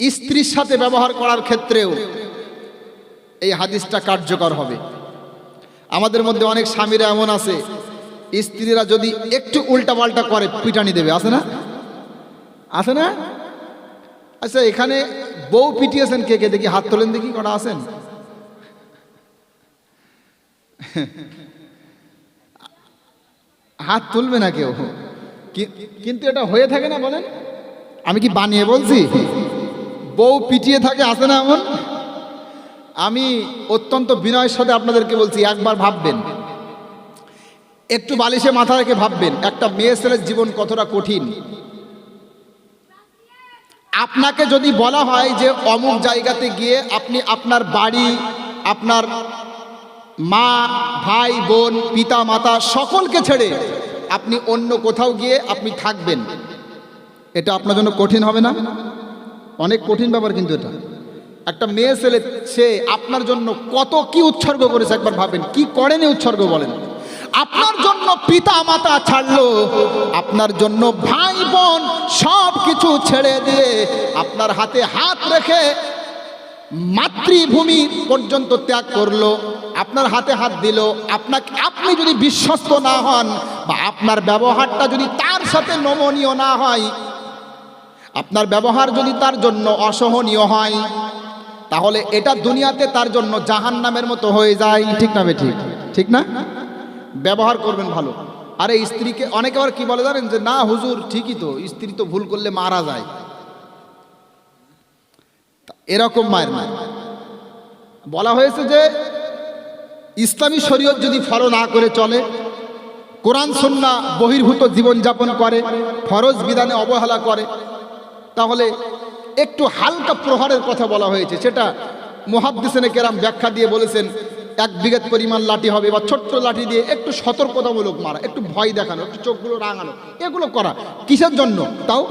স্ত্রীর সাথে ব্যবহার করার ক্ষেত্রেও এই হাদিসটা কার্যকর হবে। আমাদের মধ্যে অনেক স্বামীরা এমন আছে, স্ত্রীরা যদি একটু উল্টাপাল্টা করে, পিটানি দেবে, আছে না? আছে না? আচ্ছা এখানে বউ পিটিয়েছেন কে কে? দেখি হাত তোলেন দেখি, কটা আছেন? হাত তুলবে না কেউ। কিন্তু এটা হয়ে থাকে না বলেন? আমি কি বানিয়ে বলছি? বউ পিটিয়ে থাকে আসে না এমন? আমি অত্যন্ত বিনয়ের সাথে আপনাদেরকে বলছি, একবার ভাববেন। একটু বালিশে মাথা রেখে ভাববেন, একটা মেয়ে ছেলের জীবন কতটা কঠিন। আপনাকে যদি বলা হয় যে অমুক জায়গাতে গিয়ে আপনি আপনার বাড়ি, আপনার মা, ভাই, বোন পিতা মাতা সকলকে ছেড়ে আপনি অন্য কোথাও গিয়ে আপনি থাকবেন। এটা আপনার জন্য কঠিন হবে না? অনেক কঠিন ব্যাপার কিন্তু এটা। একটা মেয়ে ছেলে, সে আপনার জন্য কত কি উৎসর্গ করেছে একবার ভাবেন। কি করেনি উৎসর্গ বলেন। আপনার জন্য পিতা মাতা ছাড়লো, আপনার জন্য ভাই বোন সব কিছু ছেড়ে দিয়ে আপনার হাতে হাত রেখে মাতৃভূমি পর্যন্ত ত্যাগ করল, আপনার হাতে হাত দিল। আপনাকে, আপনি যদি বিশ্বস্ত না হন বা আপনার ব্যবহারটা যদি তার সাথে নমনীয় না হয় আপনার ব্যবহার যদি তার জন্য অসহনীয় হয়, তাহলে এটা দুনিয়াতে তার জন্য জাহান নামের মতো হয়ে যায়। ঠিক না ঠিক? ঠিক না? ব্যবহার করবেন ভালো। আরে স্ত্রীকে অনেকে আবার কি বলে জানেন যে, না হুজুর, ঠিকই তো, স্ত্রী তো ভুল করলে মারা যায়। এরকম মায়ের না বলা হয়েছে যে, ইসলামী শরীয়ত যদি ফলো না করে চলে, কোরআন সন্না বহির্ভূত জীবনযাপন করে, ফরজ বিধানে অবহেলা করে তাহলে একটু হালকা প্রহারের কথা বলা হয়েছে। সেটা মুহাদ্দিসেনে কেরাম ব্যাখ্যা দিয়ে বলেছেন, এক বিঘাত পরিমাণ লাঠি হবে, বা ছোট্ট লাঠি দিয়ে একটু সতর্কতামূলক মারা, একটু ভয় দেখানো, একটু চোখগুলো রাঙানো, এগুলো করা। কিসের জন্য? তাও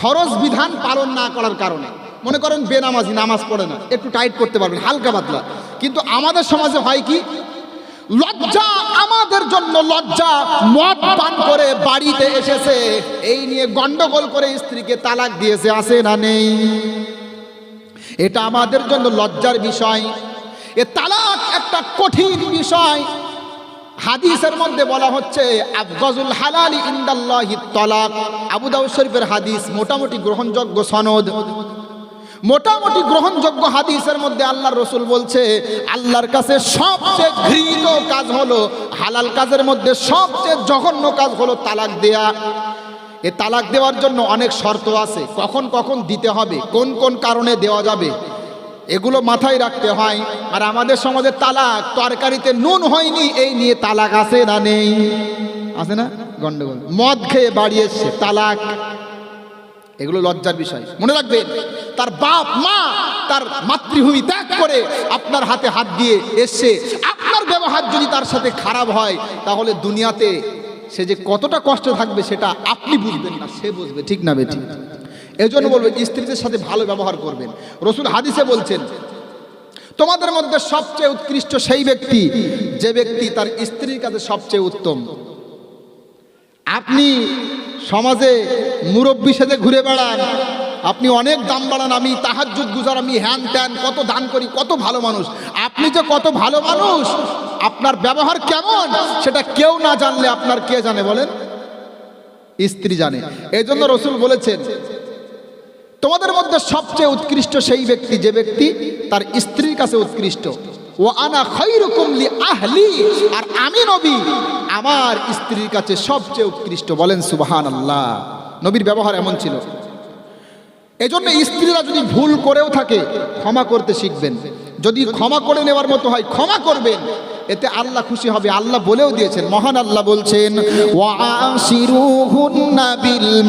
ফরজ বিধান পালন না করার কারণে। মনে করেন বেনামাজি, নামাজ পড়ে না, একটু টাইট করতে পারবেন, হালকা পাতলা। কিন্তু আমাদের সমাজে হয় কি লজ্জা আমাদের জন্য লজ্জা। মদ পান করে বাড়িতে এসেছে। এই নিয়ে গন্ডগোল করে স্ত্রীকে তালাক দিয়েছে আসে না নেই? এটা আমাদের জন্য লজ্জার বিষয়। এ তালাক একটা কঠিন বিষয়। হাদিসের মধ্যে বলা হচ্ছে, আফগজুল হালালি ইন্দাল্লাহি তালাক। আবু দাউদ শরীফের হাদিস মোটামুটি গ্রহণযোগ্য সনদ। মোটামুটি গ্রহণযোগ্য হাদিসের মধ্যে আল্লাহর রসুল বলছে, আল্লাহর কাছে সবচেয়ে ঘৃণিত কাজ হলো হালাল কাজের মধ্যে সবচেয়ে জঘন্য কাজ হলো তালাক দেয়া। এ তালাক দেওয়ার জন্য অনেক শর্ত আছে, কখন কখন দিতে হবে, কোন কোন কারণে দেওয়া যাবে, এগুলো মাথায় রাখতে হয়। আর আমাদের সমাজে তালাক, তরকারিতে নুন হয়নি, এই নিয়ে তালাক আছে না নেই? আছে না? গন্ডগোল। মদ খেয়ে বাড়ি এসছে, তালাক। এগুলো লজ্জার বিষয়। মনে রাখবেন, তার বাপ, মা, তার মাতৃভূমি ত্যাগ করে আপনার হাতে হাত দিয়ে এসছে আপনার ব্যবহার যদি তার সাথে খারাপ হয়, তাহলে দুনিয়াতে সে যে কতটা কষ্ট থাকবে সেটা আপনি বুঝবেন না, সে বুঝবে, ঠিক না বেঠি এই জন্য বলব, স্ত্রীদের সাথে ভালো ব্যবহার করবেন। রসুল হাদিসে বলছেন, তোমাদের মধ্যে সবচেয়ে উৎকৃষ্ট সেই ব্যক্তি, যে ব্যক্তি তার স্ত্রীর কাছে সবচেয়ে উত্তম। আপনি সমাজে মুরব্বী সাথে ঘুরে বেড়ান। আপনি অনেক দাম বাড়ান, আমি তাহাজ্জুদ গুজার, আমি হ্যান ত্যান, কত দান করি, কত ভালো মানুষ। আপনি যে কত ভালো মানুষ, আপনার ব্যবহার কেমন, সেটা কেউ না জানলে আপনার কে জানে বলেন? স্ত্রী জানে। এই জন্য রসুল বলেছেন, তোমাদের মধ্যে সবচেয়ে উৎকৃষ্ট সেই ব্যক্তি, যে ব্যক্তি তার স্ত্রীর কাছে উৎকৃষ্ট। ও আনা খৈরকম লি আহলি। আর আমি নবী, আমার স্ত্রীর কাছে সবচেয়ে উৎকৃষ্ট বলেন সুবাহান আল্লাহ নবীর ব্যবহার এমন ছিল। এজন্য স্ত্রীরা যদি ভুল করেও থাকে, ক্ষমা করতে শিখবেন। যদি ক্ষমা করে নেওয়ার মতো হয়, ক্ষমা করবেন। এতে আল্লাহ খুশি হবে। আল্লাহ বলেও দিয়েছেন, মহান আল্লাহ বলছেন বিল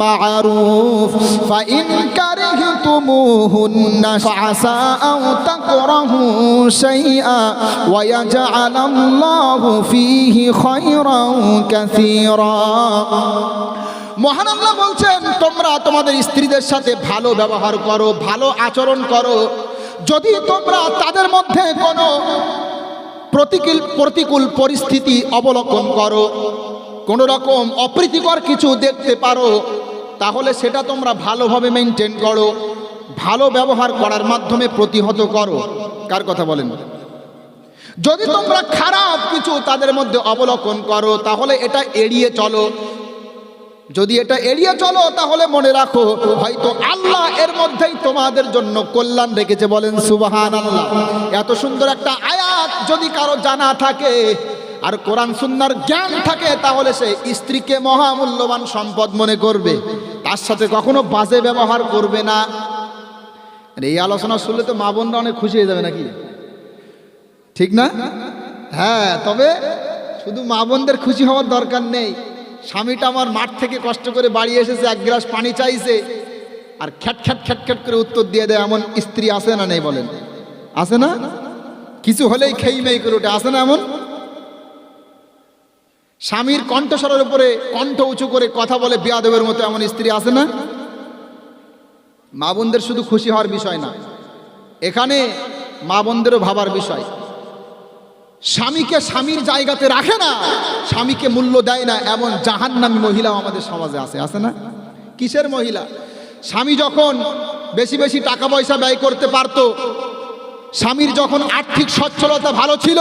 মহান আল্লাহ বলছেন, তোমরা তোমাদের স্ত্রীদের সাথে ভালো ব্যবহার করো, ভালো আচরণ করো। যদি তোমরা তাদের মধ্যে কোনো প্রতিকূল প্রতিকূল পরিস্থিতি অবলম্বন করো। কোনো রকম অপ্রীতিকর কিছু দেখতে পারো, তাহলে সেটা তোমরা ভালোভাবে মেনটেন করো, ভালো ব্যবহার করার মাধ্যমে প্রতিহত করো। কার কথা বলেন? যদি তোমরা খারাপ কিছু তাদের মধ্যে অবলোকন করো, তাহলে এটা এড়িয়ে চলো। যদি এটা এড়িয়ে চলো, তাহলে মনে রাখো, হয়তো আল্লাহ এর মধ্যেই তোমাদের জন্য কল্যাণ রেখেছে বলেন সুবাহান আল্লাহ এত সুন্দর একটা আয়াত যদি কারও জানা থাকে আর কোরআন সুন্নার জ্ঞান থাকে, তাহলে সে স্ত্রীকে মহামূল্যবান সম্পদ মনে করবে। তার সাথে কখনো বাজে ব্যবহার করবে না। এই আলোচনা শুনলে তো মা বোনরা অনেক খুশি হয়ে যাবে নাকি? ঠিক না? হ্যাঁ তবে শুধু মা বোনদের খুশি হওয়ার দরকার নেই। স্বামীটা আমার মাঠ থেকে কষ্ট করে বাড়ি এসেছে, এক গ্লাস পানি চাইছে। আর খ্যাট খ্যাট খ্যাট খ্যাট করে উত্তর দিয়ে দেয়, এমন স্ত্রী আছে না নেই বলেন? আছে না? কিছু হলেই খেই মেই করে ওঠে আসে না এমন? স্বামীর কণ্ঠস্বরের উপরে কণ্ঠ উঁচু করে কথা বলে বিয়াদবের মতো এমন স্ত্রী আসে না? মা বোনদের শুধু খুশি হওয়ার বিষয় না, এখানে মা বোনদেরও ভাবার বিষয়। স্বামীকে স্বামীর জায়গাতে রাখে না, স্বামীকে মূল্য দেয় না, এমন জাহান্নামী মহিলাও আমাদের সমাজে আছে আছে না? কিসের মহিলা? স্বামী যখন বেশি বেশি টাকা পয়সা ব্যয় করতে পারতো স্বামীর যখন আর্থিক সচ্ছলতা ভালো ছিল,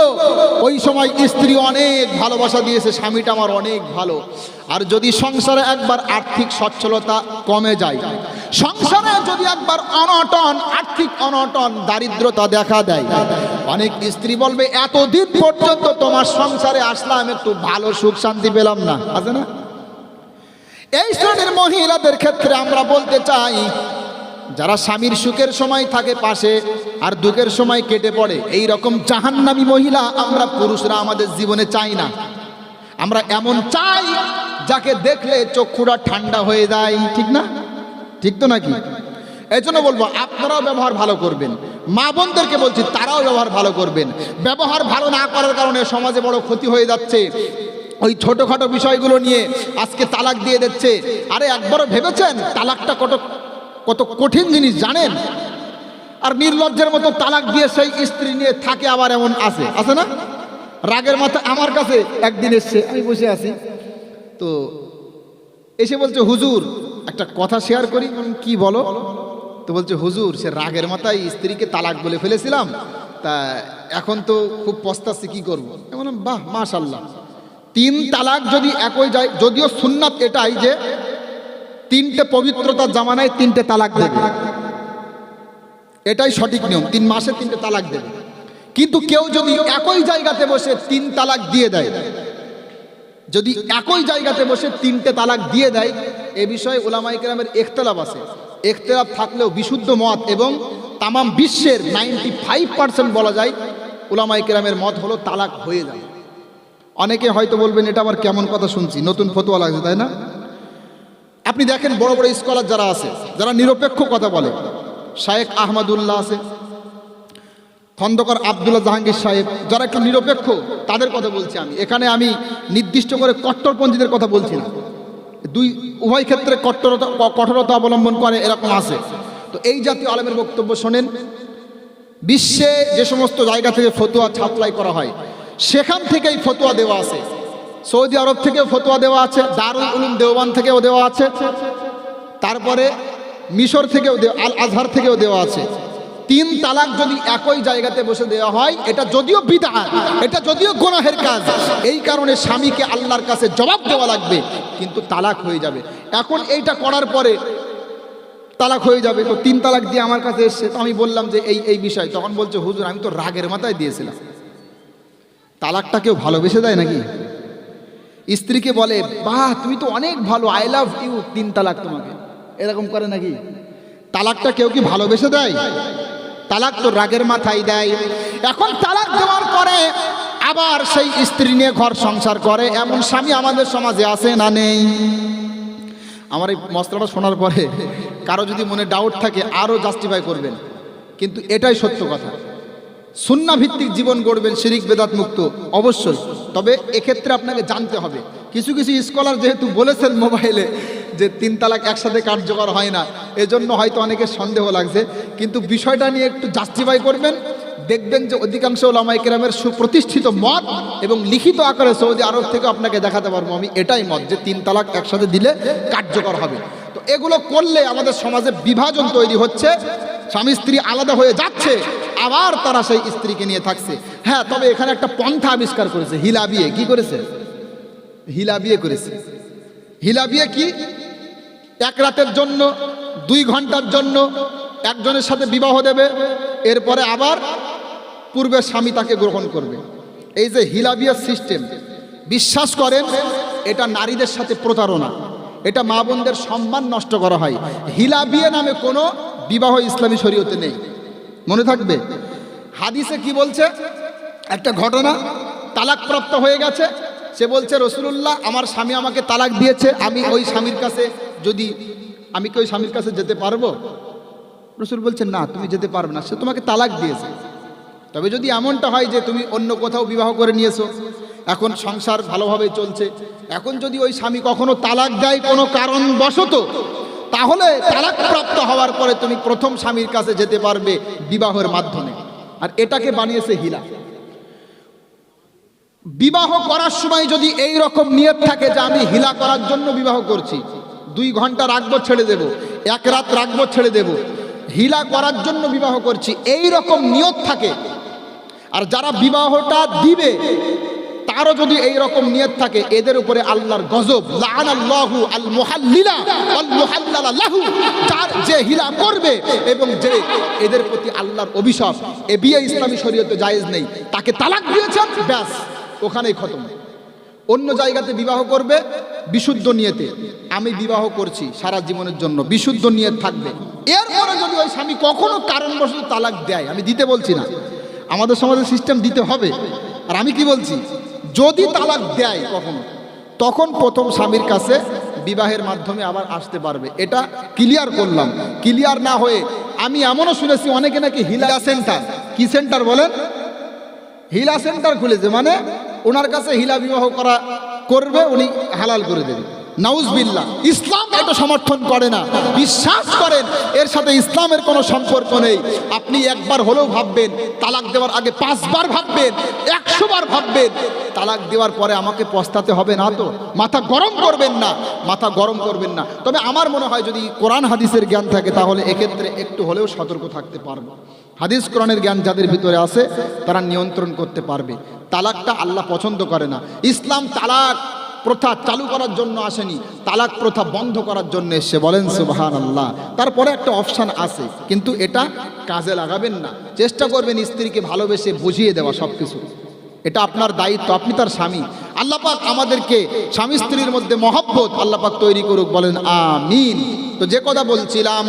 ওই সময় স্ত্রী অনেক ভালোবাসা দিয়েছে, স্বামীটা আমার অনেক ভালো। আর যদি সংসারে একবার আর্থিক সচ্ছলতা কমে যায়, সংসারে যদি একবার অনটন, আর্থিক অনটন, দারিদ্রতা দেখা দেয়, অনেক স্ত্রী বলবে, এতদিন পর্যন্ত তোমার সংসারে আসলাম, একটু ভালো সুখ শান্তি পেলাম না। আছে না? এই শ্রেণির মহিলাদের ক্ষেত্রে আমরা বলতে চাই যারা স্বামীর সুখের সময় থাকে পাশে আর দুঃখের সময় কেটে পড়ে, এই রকম জাহান্নামী মহিলা আমরা পুরুষরা আমাদের জীবনে চাই না। আমরা এমন চাই যাকে দেখলে চক্ষুটা ঠান্ডা হয়ে যায়, ঠিক না? ঠিক তো নাকি? এই জন্য বলব, আপনারাও ব্যবহার ভালো করবেন। মা বোনদেরকে বলছি, তারাও ব্যবহার ভালো করবেন। ব্যবহার ভালো না করার কারণে সমাজে বড় ক্ষতি হয়ে যাচ্ছে। ওই ছোটোখাটো বিষয়গুলো নিয়ে আজকে তালাক দিয়ে দিচ্ছে। আরে একবারও ভেবেছেন? তালাকটা কত কত কঠিন জিনিস, জানেন? আর নির্লজ্জের মতো তালাক দিয়ে সেই স্ত্রী নিয়ে থাকে আবার এমন আছে। আছে না? রাগের মাথা আমার কাছে একদিন এসছে, আমি বসে আছি। তো এসে বলছে, হুজুর, একটা কথা শেয়ার করি কি বলো? তো বলছে, হুজুর, সে রাগের মাথায় স্ত্রীকে তালাক বলে ফেলেছিলাম, তা এখন তো খুব পস্তাচ্ছি, কি করব? বাহ মাশাল্লাহ তিন তালাক যদি একই যায়, যদিও সুন্নাত এটাই যে তিনটে পবিত্রতার জামানায় তিনটে তালাক দেবে। এটাই সঠিক নিয়ম। তিন মাসে তিনটে তালাক দেবে। কিন্তু কেউ যদি একই জায়গাতে বসে তিন তালাক দিয়ে দেয়, যদি একই জায়গাতে বসে তিনটে তালাক দিয়ে দেয়, এ বিষয়ে ওলামাই কেরামের এখতলাফ আছে। এখতলাফ থাকলেও বিশুদ্ধ মত এবং তামাম বিশ্বের নাইনটি ফাইভ পার্সেন্ট বলা যায় ওলামাই কেরামের মত হলো তালাক হয়ে যায় অনেকে হয়তো বলবেন, এটা আবার কেমন কথা শুনছি? নতুন ফতোয়া লাগছে, তাই না? আপনি দেখেন বড় বড় স্কলার যারা আছে, যারা নিরপেক্ষ কথা বলে। শায়েক আহমদুল্লাহ আছে, খন্দকর আবদুল্লাহ জাহাঙ্গীর সাহেব, যারা একটু নিরপেক্ষ, তাদের কথা বলছি আমি। এখানে আমি নির্দিষ্ট করে কট্টরপন্থীদের কথা বলছি না। দুই, উভয় ক্ষেত্রে কট্টরতা, কঠোরতা অবলম্বন করে এরকম আছে। তো এই জাতীয় আলমের বক্তব্য শোনেন, বিশ্বে যে সমস্ত জায়গা থেকে ফতুয়া ছাপলাই করা হয়, সেখান থেকেই ফতুয়া দেওয়া আছে। সৌদি আরব থেকেও ফতোয়া দেওয়া আছে, দারুল উলুম দেওবান থেকেও দেওয়া আছে, তারপরে মিশর থেকেও আল আজহার থেকেও দেওয়া আছে। তিন তালাক যদি একই জায়গাতে বসে দেওয়া হয়, এটা যদিও বিদা এটা যদিও গোনাহের কাজ, এই কারণে স্বামীকে আল্লাহর কাছে জবাব দেওয়া লাগবে, কিন্তু তালাক হয়ে যাবে। এখন এইটা করার পরে তালাক হয়ে যাবে, তো তিন তালাক দিয়ে আমার কাছে এসছে, তো আমি বললাম যে এই এই বিষয়, তখন বলছে, হুজুর, আমি তো রাগের মাথায় দিয়েছিলাম। তালাকটা কেউ ভালোবেসে দেয় নাকি? স্ত্রীকে বলে, বাহ, তুমি তো অনেক ভালো আই লাভ ইউ তিন তালাক তোমাকে। এরকম করে নাকি? তালাকটা কেউ কি ভালোবেসে দেয়? তালাক তো রাগের মাথায় দেয়। এখন তালাক দেওয়ার পরে আবার সেই স্ত্রী নিয়ে ঘর সংসার করে, এমন স্বামী আমাদের সমাজে আছে না নেই? আমার এই মশলাটা শোনার পরে কারও যদি মনে ডাউট থাকে, আরও জাস্টিফাই করবেন। কিন্তু এটাই সত্য কথা। সুন্না ভিত্তিক জীবন গড়বেন শিরিক বেদাত মুক্ত, অবশ্যই। তবে এক্ষেত্রে আপনাকে জানতে হবে। কিছু কিছু স্কলার যেহেতু বলেছেন মোবাইলে যে তিন তালাক একসাথে কার্যকর হয় না, এজন্য হয়তো অনেকের সন্দেহ লাগছে। কিন্তু বিষয়টা নিয়ে একটু জাস্টিফাই করবেন। দেখবেন যে অধিকাংশ ওলামাই কেরামের সুপ্রতিষ্ঠিত মত এবং লিখিত আকারে সৌদি আরব থেকে আপনাকে দেখাতে পারব আমি এটাই মত যে তিন তালাক একসাথে দিলে কার্যকর হবে। তো এগুলো করলে আমাদের সমাজে বিভাজন তৈরি হচ্ছে। স্বামী স্ত্রী আলাদা হয়ে যাচ্ছে, আবার তারা সেই স্ত্রীকে নিয়ে থাকছে। হ্যাঁ তবে এখানে একটা পন্থা আবিষ্কার করেছে হিলা বিয়ে কি করেছে? হিলা বিয়ে করেছে। হিলা বিয়ে কি? এক রাতের জন্য, দুই ঘণ্টার জন্য একজনের সাথে বিবাহ দেবে, এরপরে আবার পূর্বের স্বামী তাকে গ্রহণ করবে। এই যে হিলা বিয়ের সিস্টেম, বিশ্বাস করেন, এটা নারীদের সাথে প্রতারণা। এটা মা বোনদের সম্মান নষ্ট করা হয়। হিলা বিয়ে নামে কোনো বিবাহ ইসলামী শরীয়তে নেই। মনে থাকবে? হাদিসে কি বলছে? একটা ঘটনা তালাকপ্রাপ্ত হয়ে গেছে। সে বলছে রসুল্লাহ আমার স্বামী আমাকে তালাক দিয়েছে। আমি ওই স্বামীর কাছে যদি, আমি কি ওই স্বামীর কাছে যেতে পারব? রসুল বলছে, না, তুমি যেতে পারবে না। সে তোমাকে তালাক দিয়েছে। তবে যদি এমনটা হয় যে তুমি অন্য কোথাও বিবাহ করে নিয়েছো, এখন সংসার ভালোভাবে চলছে, এখন যদি ওই স্বামী কখনো তালাক দেয় কোনো কারণ বশত তাহলে তালাক প্রাপ্ত হওয়ার পরে তুমি প্রথম স্বামীর কাছে যেতে পারবে বিবাহের মাধ্যমে। আর এটাকে বানিয়েছে হিলা বিবাহ করার সময় যদি এই রকম নিয়ত থাকে যে আমি হিলা করার জন্য বিবাহ করছি, দুই ঘণ্টা রাখব ছেড়ে দেব, এক রাত রাখব ছেড়ে দেব, হিলা করার জন্য বিবাহ করছি, এই রকম নিয়ত থাকে। আর যারা বিবাহটা দিবে তারও যদি এই রকম নিয়ত থাকে, এদের উপরে আল্লাহর গজব লাআনাল্লাহু আল মুহাল্লিলা আল মুহাল্লালা লাহু, যার যে হিলা করবে এবং যে এদের প্রতি আল্লাহর অভিশাপ, এ বিয়ে ইসলামী শরীয়তে জায়েজ নেই, তাকে তালাক দিয়েছেন, ব্যাস, ওখানেই খতম। অন্য জায়গাতে বিবাহ করবে, বিশুদ্ধ নিয়তে। আমি বিবাহ করছি সারা জীবনের জন্য, বিশুদ্ধ নিয়ত থাকবে। এরপরে যদি ওই স্বামী কখনো কারণবশত তালাক দেয়, আমি দিতে বলছি না। আমাদের সমাজের সিস্টেম দিতে হবে। আর আমি কি বলছি? যদি তালাক দেয় কখন, তখন প্রথম স্বামীর কাছে বিবাহের মাধ্যমে আবার আসতে পারবে। এটা ক্লিয়ার করলাম। ক্লিয়ার না হয়ে, আমি এমনও শুনেছি, অনেকে নাকি হিলা সেন্টার কি সেন্টার বলেন? হিলা সেন্টার খুলেছে মানে ওনার কাছে হিলা বিবাহ করা করবে, উনি হালাল করে দেবে। নাউজবিল্লা ইসলাম এটা সমর্থন করে না। বিশ্বাস করেন, এর সাথে ইসলামের কোনো সম্পর্ক নেই। আপনি একবার হলেও ভাববেন, তালাক দেওয়ার আগে পাঁচবার ভাববেন একশো বার ভাববেন। তালাক দেওয়ার পরে আমাকে পস্তাতে হবে না তো? মাথা গরম করবেন না, মাথা গরম করবেন না। তবে আমার মনে হয় যদি কোরআন হাদিসের জ্ঞান থাকে, তাহলে এক্ষেত্রে একটু হলেও সতর্ক থাকতে পারব। হাদিস কোরআনের জ্ঞান যাদের ভিতরে আছে, তারা নিয়ন্ত্রণ করতে পারবে। তালাকটা আল্লাহ পছন্দ করে না। ইসলাম তালাক প্রথা চালু করার জন্য আসেনি, তালাক প্রথা বন্ধ করার জন্য এসে বলেন সুবাহান আল্লাহ তারপরে একটা অপশান আছে, কিন্তু এটা কাজে লাগাবেন না। চেষ্টা করবেন স্ত্রীকে ভালোবেসে বুঝিয়ে দেওয়া সব কিছু এটা আপনার দায়িত্ব, আপনি তার স্বামী। আল্লাপাক আমাদেরকে স্বামী স্ত্রীর মধ্যে মহব্বত আল্লাপাক তৈরি করুক, বলেন, আমিন। তো যে কথা বলছিলাম